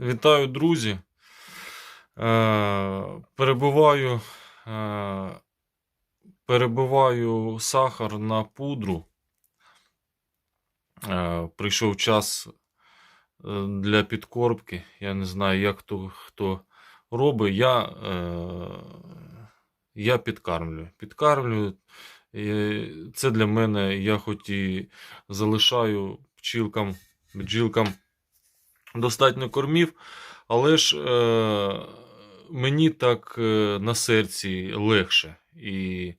Вітаю, друзі. Е, перебиваю, е, перебиваю сахар на пудру. Е, прийшов час для підкормки. Я не знаю, як хто, хто робить. Я, я підкармлюю. Підкармлюю. Це для мене, я хоч і залишаю пчілкам, бджілкам достатньо кормів, але ж е, мені так е, на серці легше. І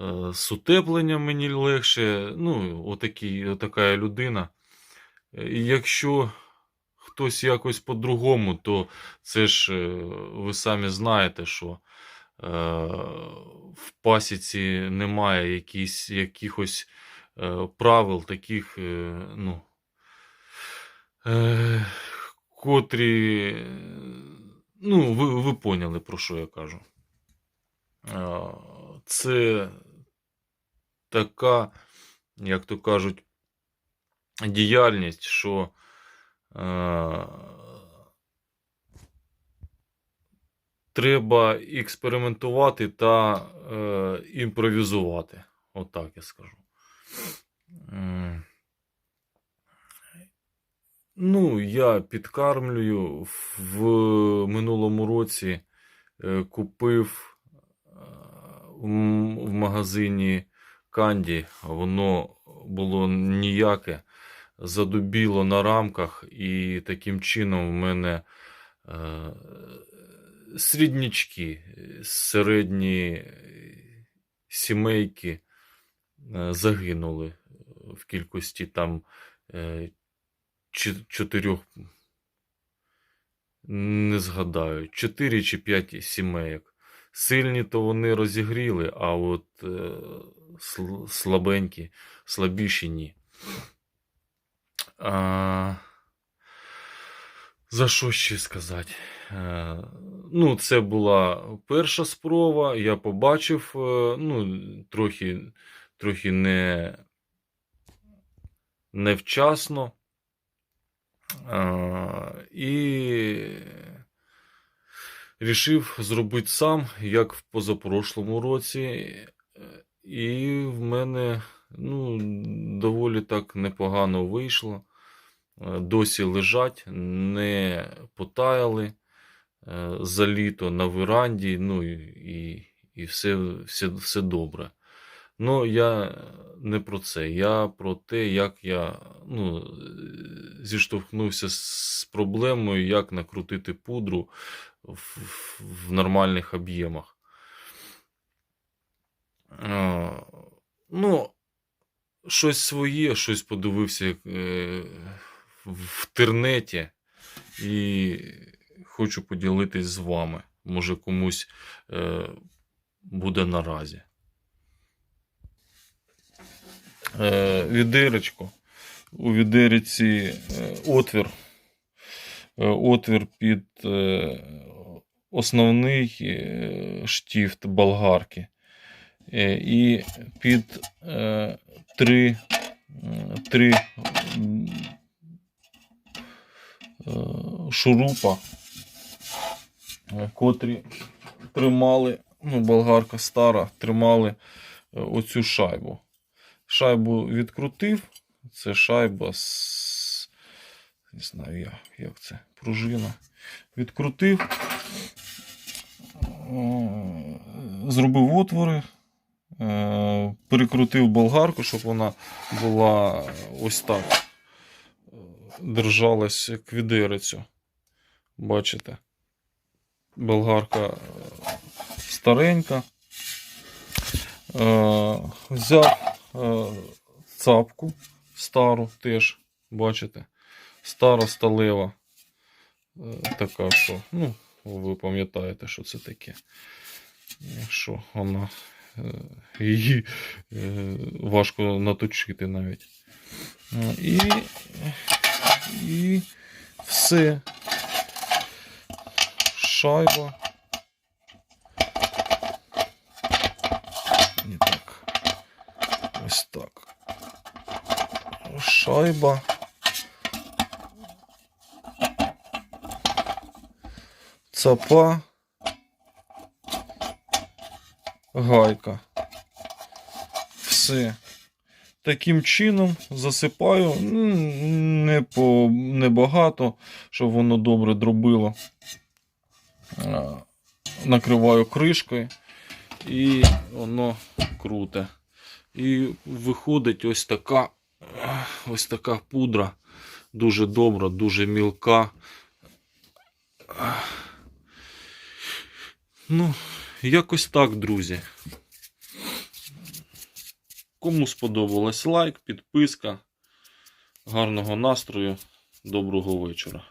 е, з утепленням мені легше. Ну, отакий, отака людина. І якщо хтось якось по-другому, то це ж е, ви самі знаєте, що е, в пасіці немає якісь, якихось правил таких, ну, е, котрі. Ну, ви, ви поняли, про що я кажу. Е, Це така, як то кажуть, діяльність, що е, треба експериментувати та е, імпровізувати. Отак я скажу. Ну, я підкармлюю. В минулому році е, купив е, в магазині Канді. Воно було ніяке, задубіло на рамках, і таким чином в мене е, середнячки, середні сімейки загинули в кількості там чи- чотирьох, не згадаю, чотири чи п'ять сімейок. Сильні то вони розігріли, а от е, сл- слабенькі, слабіші ні. А, за що ще сказати? Е, ну, це була перша спроба. Я побачив, е, ну, трохи, трохи не, невчасно. І рішив зробити сам, як в позапрошлому році. І в мене ну, доволі так непогано вийшло. Досі лежать, не потаяли е, за літо на веранді, ну і, і все, все, все добре. Ну, я не про це. Я про те, як я ну, зіштовхнувся з проблемою, як накрутити пудру в, в- нормальних об'ємах. Ну, щось своє, щось подивився е, в інтернеті і хочу поділитись з вами. Може, комусь е, буде наразі. Е. У відериці е, отвір. Е, отвір під основний штифт болгарки. І під три, три шурупа, котрі тримали, ну, болгарка стара, тримали оцю шайбу. Шайбу відкрутив. Це шайба з. Не знаю я, як це. Пружина. Відкрутив. Зробив отвори. е, Перекрутив болгарку, щоб вона була ось так. е, Держалась як відерицю. Бачите? Болгарка е, старенька. Е, Взяв е, цапку стару теж, бачите, стара сталева. Е, Така, що, ну, ви пам'ятаєте, що це таке. Якщо вона е, її е, важко наточити навіть. Е, І, і все. Шайба. Не так. Ось так. Шайба. цапа, гайка. Все. Таким чином засипаю не по небагато, щоб воно добре дробило. Накриваю кришкою і воно круте. І виходить ось така, ось така пудра. Дуже добра, дуже мілка. Ну, якось так, друзі. Кому сподобалось лайк, підписка. Гарного настрою, доброго вечора.